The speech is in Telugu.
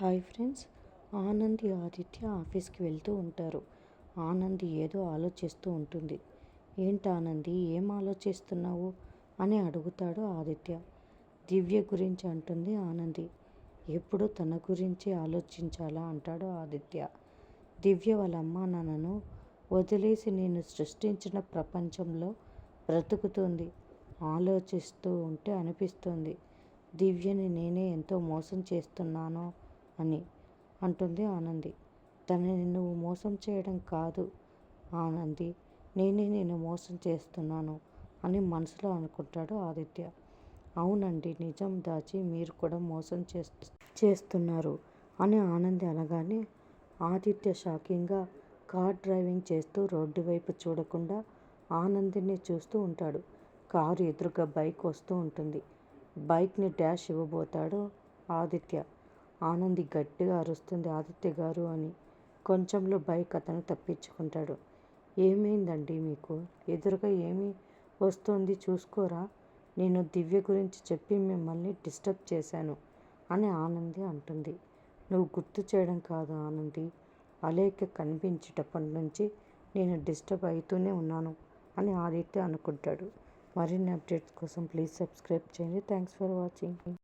హాయ్ ఫ్రెండ్స్ ఆనంది ఆదిత్య ఆఫీస్కి వెళ్తూ ఉంటారు. ఆనంది ఏదో ఆలోచిస్తూ ఉంటుంది. ఏంటి ఆనంది ఏం ఆలోచిస్తున్నావు? అని అడుగుతాడు ఆదిత్య. దివ్య గురించి అంటుంది ఆనంది. ఎప్పుడు తన గురించి ఆలోచించాలా? అంటాడు ఆదిత్య. దివ్య వాళ్ళ అమ్మా నాన్నను వదిలేసి నేను సృష్టించిన ప్రపంచంలో బ్రతుకుతుంది. ఆలోచిస్తూ ఉంటే అనిపిస్తుంది. దివ్యని నేనే ఎంతో మోసం చేస్తున్నానో? అని అంటుంది ఆనంది. తనని నువ్వు మోసం చేయడం కాదు ఆనంది. నేనే నేను మోసం చేస్తున్నాను అని మనసులో అనుకుంటాడు ఆదిత్య. అవునండి నిజం దాచి మీరు కూడా మోసం చేస్తున్నారు అని ఆనంది అనగానే ఆదిత్య షాకింగ్గా కార్ డ్రైవింగ్ చేస్తూ రోడ్డు వైపు చూడకుండా ఆనందిని చూస్తూ ఉంటాడు. కారు ఎదురుగా బైక్ వస్తూ ఉంటుంది. బైక్ని డ్యాష్ ఇవ్వబోతాడు ఆదిత్య. ఆనంది గట్టిగా అరుస్తుంది ఆదిత్య గారు అని. కొంచెంలో బైక్ అతను తప్పించుకుంటాడు. ఏమైందండి మీకు? ఎదురుగా ఏమి వస్తోంది చూసుకోరా? నేను దివ్య గురించి చెప్పి మిమ్మల్ని డిస్టర్బ్ చేశాను అని ఆనంది అంటుంది. నువ్వు గుర్తు చేయడం కాదు ఆనంది. అలేఖ్య కనిపించేటప్పటి నుంచి నేను డిస్టర్బ్ అవుతూనే ఉన్నాను అని ఆదిత్య అనుకుంటాడు. మరిన్ని అప్డేట్స్ కోసం ప్లీజ్ సబ్స్క్రైబ్ చేయండి. Thanks for watching.